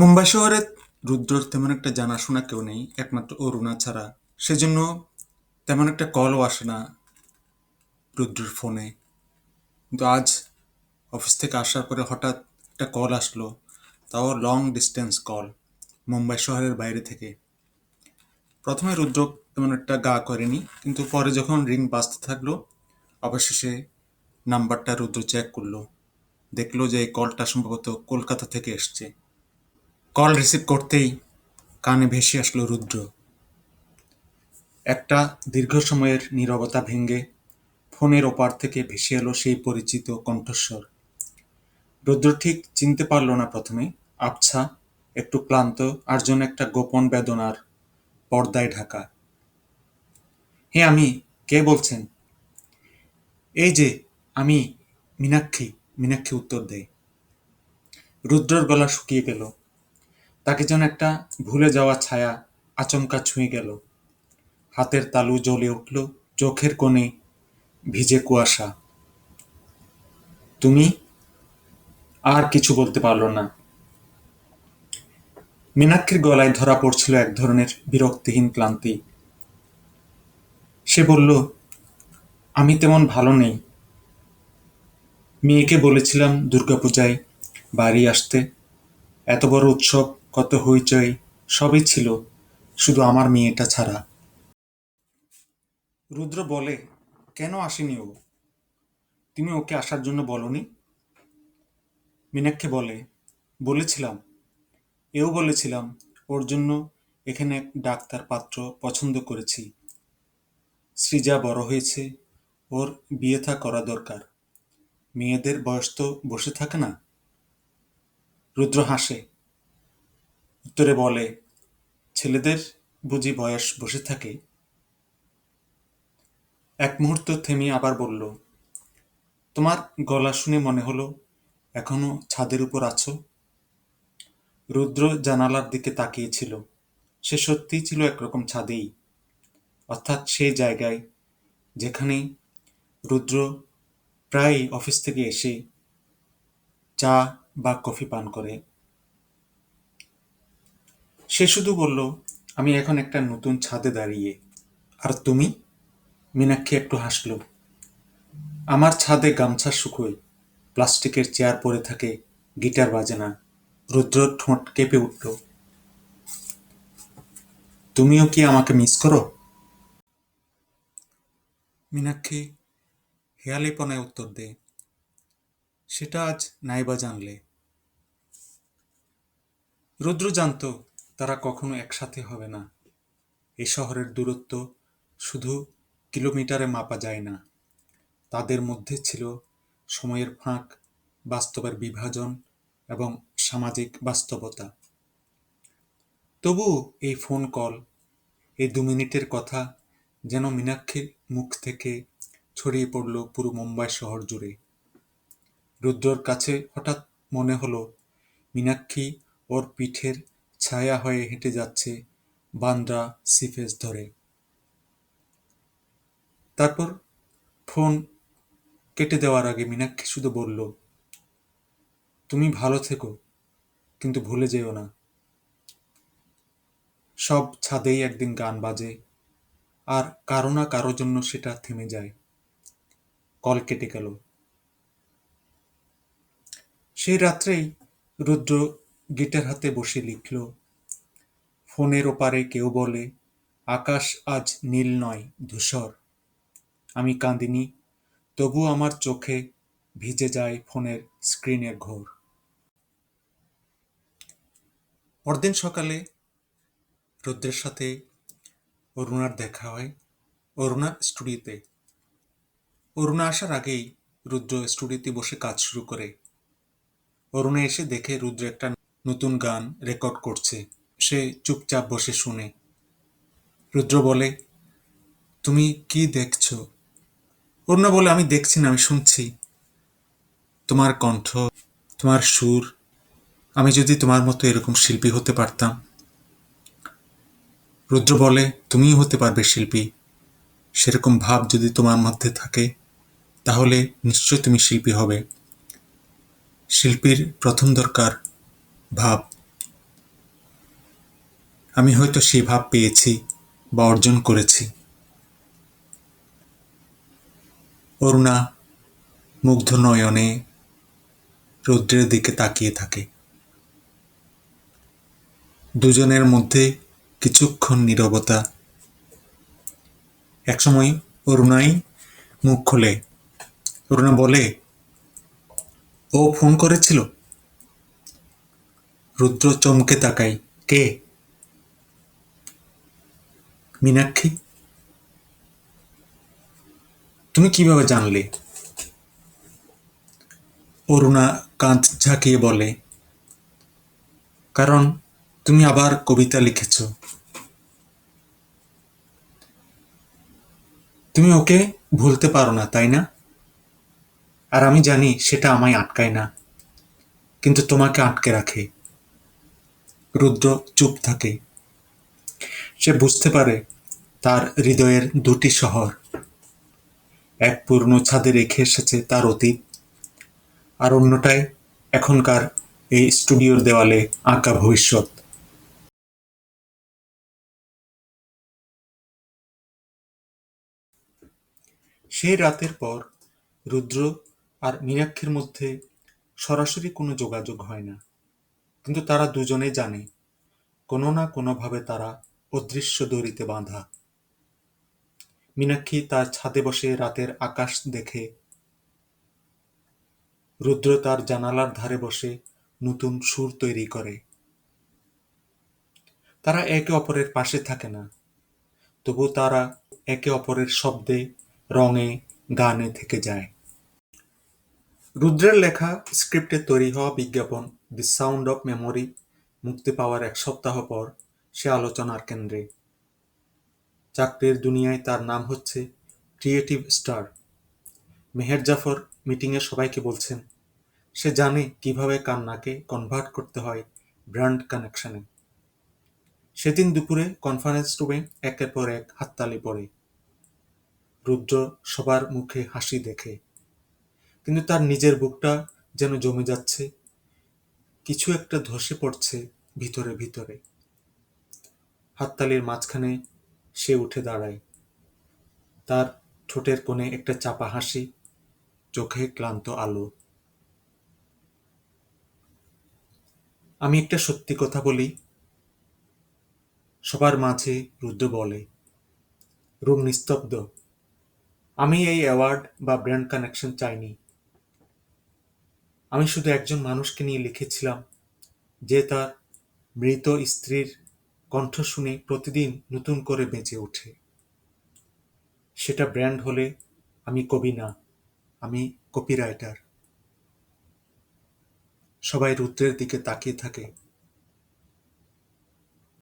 মুম্বাই শহরে রুদ্রর তেমন একটা জানাশোনা কেউ নেই, একমাত্র অরুণা ছাড়া। সেজন্য তেমন একটা কলও আসে না রুদ্রর ফোনে কিন্তু আজ অফিস থেকে আসার পরে হঠাৎ একটা কল আসলো, তাও লং ডিস্টেন্স কল মুম্বাই শহরের বাইরে থেকে। প্রথমে রুদ্র তেমন একটা গা করেনি, কিন্তু পরে যখন রিং বাজতে থাকল, অবশেষে নাম্বারটা রুদ্র চেক করল। দেখল যে এই কলটা সম্ভবত কলকাতা থেকে এসছে। কল রিসিভ করতেই কানে ভেসে আসলো রুদ্র। একটা দীর্ঘ সময়ের নীরবতা ভেঙে ফোনের ওপার থেকে ভেসে এলো সেই পরিচিত কণ্ঠস্বর। রুদ্র ঠিক চিনতে পারল না প্রথমে, আবছা, একটু ক্লান্ত, আর যেন একটা গোপন বেদনার পর্দায় ঢাকা। হ্যাঁ আমি, কে বলছেন? এই যে, আমি মীনাক্ষী মীনাক্ষী উত্তর দেয়। রুদ্রর গলা শুকিয়ে গেল। তাকে যেন একটা ভুলে যাওয়া ছায়া আচমকা ছুঁয়ে গেল। হাতের তালু জ্বলে উঠল, চোখের কোণে ভিজে কুয়াশা। তুমি আর কিছু বলতে পারল না। মীনাক্ষীর গলায় ধরা পড়ছিল এক ধরনের বিরক্তিহীন ক্লান্তি। সে বলল, আমি তেমন ভালো নেই। মেয়েকে বলেছিলাম দুর্গাপূজায় বাড়ি আসতে। এত বড় উৎসব কত হইচই, সবই ছিল, শুধু আমার মেয়েটা ছাড়া। রুদ্র বলে, কেন আসেনি ও? তুমি ওকে আসার জন্য বলনি? মীনাক্ষী বলে, বলেছিলাম। এও বলেছিলাম, ওর জন্য এখানে এক ডাক্তার পাত্র পছন্দ করেছি। সৃজা বড় হয়েছে, ওর বিয়ে থা করা দরকার। মেয়েদের বয়স তো বসে থাকে না? রুদ্র হাসে উত্তরে বলে, ছেলেদের বুঝি বয়স বসে থাকে? এক মুহূর্ত থেমে আবার বলল, তোমার গলা শুনে মনে হলো এখনও ছাদের উপর আছো? রুদ্র জানালার দিকে তাকিয়েছিল। সে সত্যিই ছিল একরকম ছাদেই। অর্থাৎ সেই জায়গায় যেখানে রুদ্র প্রায় অফিস থেকে এসে চা বা কফি পান করে। সে শুধু বলল, আমি এখন একটা নতুন ছাদে দাঁড়িয়ে। আর তুমি? মীনাক্ষী একটু হাসল। আমার ছাদে গামছা শুকোয়, প্লাস্টিকের চেয়ার পরে থাকে, গিটার বাজে না। রুদ্র ঠোঁট কেঁপে উঠল। তুমিও কি আমাকে মিস করো? মীনাক্ষী হেয়ালিপনায় উত্তর দে। সেটা আজ নাইবা জানলে। রুদ্র জানত তারা কখনো একসাথে হবে না। এ শহরের দূরত্ব শুধু কিলোমিটারে মাপা যায় না। তাদের মধ্যে ছিল সময়ের ফাঁক, বাস্তবের বিভাজন এবং সামাজিক বাস্তবতা। তবু এই ফোন কল, এই দু মিনিটের কথা যেন মীনাক্ষীর মুখ থেকে ছড়িয়ে পড়ল পুরো মুম্বাই শহর জুড়ে। রুদ্রর কাছে হঠাৎ মনে হলো, মীনাক্ষী ওর পিঠের ছায়া হয়ে হেঁটে যাচ্ছে বান্দ্রা সিফেস ধরে। তারপর ফোন কেটে দেওয়ার আগে মীনাক্ষী শুধু বলল, তুমি ভালো থেকো, কিন্তু ভুলে যেও না। সব ছাদেই একদিন গান বাজে, আর কারও না কারও জন্য সেটা থেমে যায়। কল কেটে গেল। সেই রাত্রেই রুদ্র গিটার হাতে বসে লিখল, ফোনের ওপারে কেউ বলে, আকাশ আজ নীল নয়, ধূসর। আমি কাঁদিনি, তবু আমার চোখে ভিজে যায় ফোনের স্ক্রিনের ঘোর। পরদিন সকালে রুদ্রের সাথে অরুণার দেখা হয়। অরুণার স্টুডিওতে। অরুণা আসার আগেই রুদ্র স্টুডিওতে বসে কাজ শুরু করে। অরুণা এসে দেখে রুদ্র একটা নতুন গান রেকর্ড করছে। সে চুপচাপ বসে শুনে। রুদ্র বলে, তুমি কি দেখছ? অরুণা বলে, আমি দেখছি না, আমি শুনছি। তোমার কণ্ঠ, তোমার সুর, আমি যদি তোমার মতো এরকম শিল্পী হতে পারতাম। রুদ্র বলে তুমিও হতে পারবে শিল্পী। সেরকম ভাব যদি তোমার মধ্যে থাকে, তাহলে নিশ্চয় তুমি শিল্পী হবে। শিল্পীর প্রথম দরকার ভাব। আমি হয়তো সেই ভাব পেয়েছি বা অর্জন করেছি। অরুণা মুগ্ধ নয়নে রৌদ্রের দিকে তাকিয়ে থাকে। দুজনের মধ্যে কিছুক্ষণ নীরবতা। একসময় অরুণাই মুখ খোলে। অরুণা বলে, ও ফোন করেছিল? রুদ্র চমকে তাকাই কে? মীনাক্ষী? তুমি কীভাবে জানলে? অরুণা কাঁধ ঝাঁকিয়ে বলে, কারণ তুমি আবার কবিতা লিখেছ। তুমি ওকে ভুলতে পারো না, তাই না? আর আমি জানি সেটা আমায় আটকায় না, কিন্তু তোমাকে আটকে রাখে। রুদ্র চুপ থাকে। সে বুঝতে পারে তার হৃদয়ের দুটি শহর। এক পুরনো ছাদে রেখে এসেছে তার অতীত, আর অন্যটায় এখনকার এই স্টুডিওর দেওয়ালে আঁকা ভবিষ্যৎ। সেই রাতের পর রুদ্র আর মীনাক্ষীর মধ্যে সরাসরি কোনো যোগাযোগ হয় না। কিন্তু তারা দুজনে জানে, কোনো না কোনোভাবে তারা অদৃশ্য দড়িতে বাঁধা। মীনাক্ষী তার ছাদে বসে রাতের আকাশ দেখে, রুদ্র তার জানালার ধারে বসে নতুন সুর তৈরি করে। তারা একে অপরের পাশে থাকে না, তবু তারা একে অপরের শব্দে, রঙে, গানে থেকে যায়। রুদ্রের লেখা স্ক্রিপ্টে তৈরি হওয়া বিজ্ঞাপন দি সাউন্ড অফ মেমোরি মুক্তি পাওয়ার এক সপ্তাহ পর সে আলোচনার কেন্দ্রে। চাকরির দুনিয়ায় তার নাম হচ্ছে ক্রিয়েটিভ স্টার মেহের জাফর মিটিংয়ে সবাইকে বলছেন, সে জানে কীভাবে কান্নাকে কনভার্ট করতে হয় ব্র্যান্ড কানেকশানে সেদিন দুপুরে কনফারেন্স রুমে একের পর এক হাততালি পড়ে। রুদ্র সবার মুখে হাসি দেখে। কিন্তু তার নিজের বুকটা যেন জমে যাচ্ছে কিছু একটা ধসে পড়ছে ভিতরে ভিতরে। হাততালির মাঝখানে সে উঠে দাঁড়ায়। তার ঠোঁটের কোণে একটা চাপা হাসি, চোখে ক্লান্ত আলো। আমি একটা সত্যি কথা বলি। সবার মাঝে রুদ্র বলে, রুম নিস্তব্ধ। আমি এই অ্যাওয়ার্ড বা ব্র্যান্ড কানেকশন চাইনি। আমি শুধু একজন মানুষকে নিয়ে লিখেছিলাম, যে তার মৃত স্ত্রীর কণ্ঠ শুনে প্রতিদিন নতুন করে বেঁচে ওঠে। সেটা ব্র্যান্ড হলে আমি কবি না, আমি কপিরাইটার। সবাই রুদ্রের দিকে তাকিয়ে থাকে।